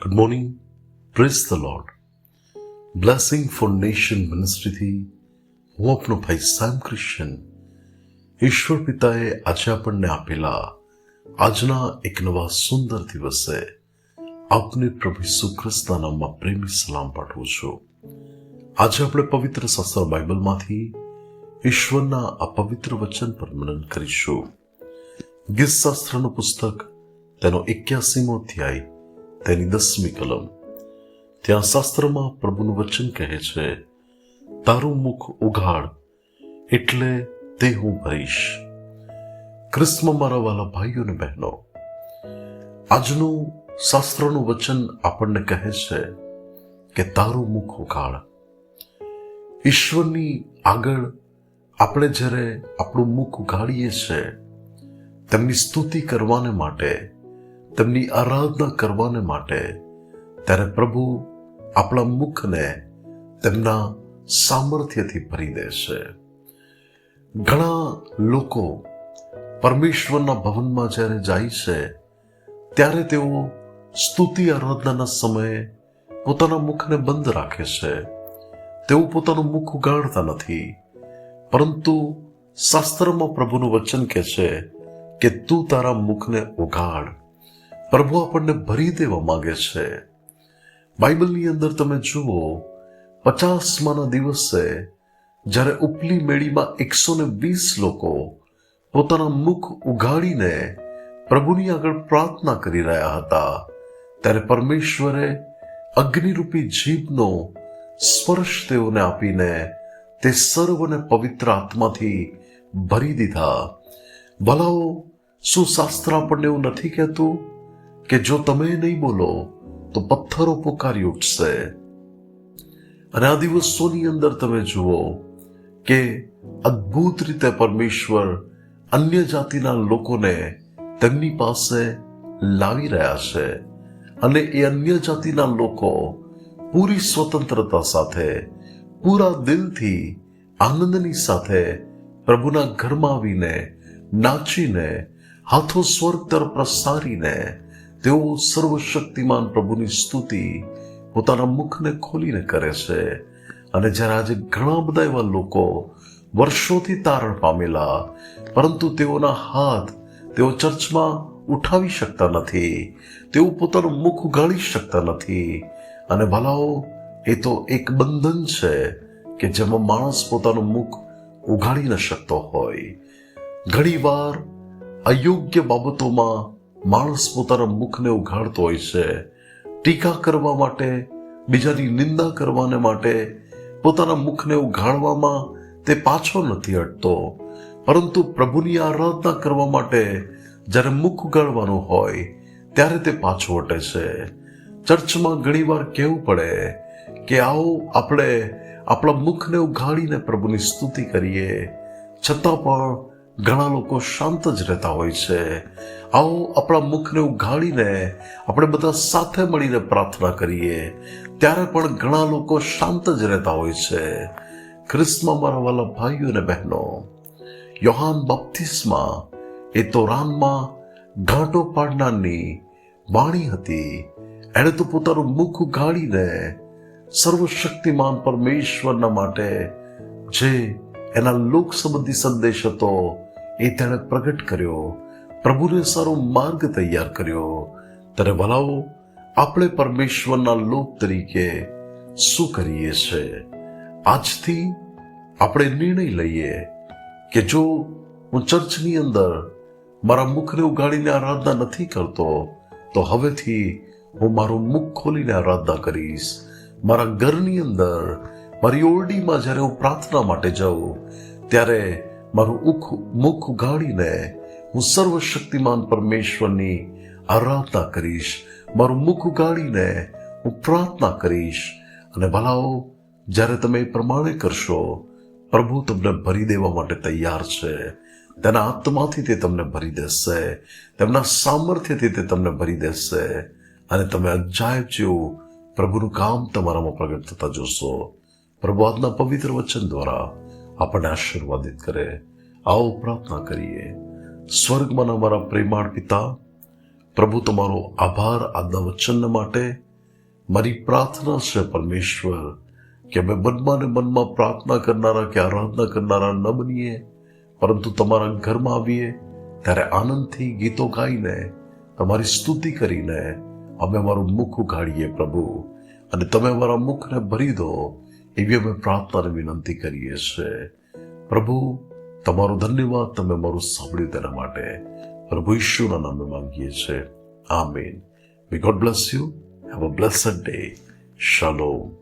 Good morning praise the Lord blessing for nation મિનિસ્ટ્રીથી હું આપનો ભાઈ સામ ક્રિશ્ચન ઈશ્વર પિતાએ આજે આપણને આપેલા આજના એક નવા સુંદર દિવસે આપને પ્રભુ ઈસુ નામમાં પ્રેમી સલામ પાઠવું છું આજે આપણે પવિત્ર શાસ્ત્ર બાઇબલમાંથી ઈશ્વરના આ પવિત્ર વચન પર મનન કરીશું ગીત શાસ્ત્રનું પુસ્તક તેનો એક્યાસીમો અધ્યાય તેની દસમી કલમ. ત્યાં શાસ્ત્રમાં પ્રભુનું વચન કહે છે, તારું મુખ ઉઘાડ એટલે તે હું ભરીશ. ક્રિસ્મ મારા વાલા ભાઈઓ અને બહેનો, આજનું શાસ્ત્રનું વચન આપણને કહે છે કે તારું મુખ ઉઘાડ. ઈશ્વરની આગળ આપણે જ્યારે આપણું મુખ ઉઘાડીએ છીએ, તેમની સ્તુતિ કરવાને માટે તેમની આરાધના કરવાને માટે ત્યારે પ્રભુ આપણા મુખને તેમના સામર્થ્યથી ભરી દે છે. ઘણા લોકો પરમેશ્વરના ભવનમાં જ્યારે જાય છે, ત્યારે તેઓ સ્તુતિ આરાધનાના સમયે પોતાના મુખને બંધ રાખે છે. તેઓ પોતાનું મુખ ઉગાડતા નથી, પરંતુ શાસ્ત્રમાં પ્રભુનું વચન કહે છે કે તું તારા મુખને ઉગાડ. પ્રભુ આપણને ભરી દેવા માંગે છે. બાઇબલની અંદર તમે જુઓ, પચાસમાના દિવસે જ્યારે ઉપલી મેળીમાં એકસો ને વીસ લોકો પોતાના મુખ ઉઘાડીને પ્રભુની આગળ પ્રાર્થના કરી રહ્યા હતા, ત્યારે પરમેશ્વરે અગ્નિરૂપી જીભનો સ્પર્શ તેઓને આપીને તે સર્વને પવિત્ર આત્માથી ભરી દીધા. ભલાઓ, શું શાસ્ત્ર આપણને એવું નથી કહેતું? કે જો તમે નહીં બોલો, તો પથ્થરો પોકારી ઉઠશે. અને આ દિવસોની અંદર તમે જુઓ કે અદ્ભુત રીતે પરમેશ્વર અન્ય જાતિના લોકોને તેમની પાસે લાવી રહ્યા છે અને એ અન્ય જાતિના લોકો પૂરી સ્વતંત્રતા સાથે, પૂરા દિલથી આનંદની સાથે પ્રભુના ઘરમાં આવીને નાચીને, હાથો સ્વર્ગ તરફ પ્રસારીને તેઓ સર્વશક્તિમાન પ્રભુની સ્તુતિ પોતાના મુખને ખોલીને કરે છે. અને જ્યારે આજે ઘણા બધા એવા લોકો વર્ષોથી તારણ પામેલા, પરંતુ તેઓના હાથ તેઓ ચર્ચમાં ઉઠાવી શકતા નથી, તેઓ પોતાનું મુખ ઉગાડી શકતા નથી. અને ભલાઓ, એ તો એક બંધન છે કે જેમાં માણસ પોતાનું મુખ ઉગાડી ન શકતો હોય. ઘણીવાર અયોગ્ય બાબતોમાં માણસ પોતાના મુખને ઉઘાડતો હોય છે, ટીકા કરવા માટે, બીજાની નિંદા કરવાને માટે પોતાના મુખને ઉઘાડવામાં તે પાછો નથી હટતો. પરંતુ પ્રભુની આરાધના કરવા માટે જ્યારે મુખ ઉગાડવાનું હોય, ત્યારે તે પાછો હટે છે. ચર્ચમાં ઘણીવાર કહેવું પડે કે આવો આપણે આપણા મુખને ઉઘાડીને પ્રભુની સ્તુતિ કરીએ. છતાં પણ ઘણા લોકો શાંત જ રહેતા હોય છે. આવો આપણા મુખને ઉઘાડીને આપણે બધા સાથે મળીને પ્રાર્થના કરીએ. ત્યારે પણ ઘણા લોકો શાંત જ રહેતા હોય છે. ખ્રિસ્તમાં મારા વાલા ભાઈઓ અને બહેનો, યોહાન બાપ્તિસ્મા એ તો રાનમાં ઘાંટો પાડનારની વાણી હતી. એણે તો પોતાનું મુખ ઉઘાડીને સર્વશક્તિમાન પરમેશ્વરના માટે જે એના લોક સંબંધી સંદેશ હતો એ તેણે પ્રગટ કર્યો. પ્રભુને સારો માર્ગ તૈયાર કર્યો. ત્યારે ભલાઓ આપણે પરમેશ્વરના લોક તરીકે શું કરીએ છે? આજથી આપણે નિર્ણય લઈએ કે જો હું ચર્ચની અંદર મારા મુખને ઉગાડીને આરાધના નથી કરતો, તો હવેથી હું મારું મુખ ખોલીને આરાધના કરીશ. મારા ઘરની અંદર, મારી ઓરડીમાં જ્યારે હું પ્રાર્થના માટે જાઉં, ત્યારે મારું ઉખ મુખ ઉગાડીને હું સર્વશક્તિમાન પરમેશ્વરની આરાધના કરીશ. મારું મુખ ઉગાડીને હું પ્રાર્થના કરીશ. અને ભલાઓ જ્યારે તમે એ પ્રમાણે કરશો, પ્રભુ તમને ભરી દેવા માટે તૈયાર છે. તેના આત્માથી તે તમને ભરી દેશે. તેમના સામર્થ્યથી તે તમને ભરી દેશે. અને તમે અજાયબ જેવું પ્રભુનું કામ તમારામાં પ્રગટ થતા જોશો. પ્રભુ આજના પવિત્ર વચન દ્વારા આપણને આશીર્વાદિત કરે. આવો પ્રાર્થના કરીએ. સ્વર્ગમાં અમારા પ્રેમાળ પિતા, પ્રભુ તમારો આભાર, આજના વચન માટે મારી પ્રાર્થના છે પરમેશ્વર, કે અમે મનમાં ને મનમાં પ્રાર્થના કરનારા કે આરાધના કરનારા ન બનીએ, પરંતુ તમારા ઘરમાં આવીએ, ત્યારે આનંદથી ગીતો ગાઈને, તમારી સ્તુતિ કરીને અમે અમારું મુખ ઉઘાડીએ પ્રભુ. અને તમે અમારા મુખને ભરી દો એવી અમે પ્રાર્થનાને વિનંતી કરીએ છીએ. પ્રભુ, તમારો ધન્યવાદ તમે મારું સાંભળ્યું તેના માટે. પ્રભુ ઈશ્વરના નામે માંગીએ છીએ. Amen we God bless you have a blessed day shalom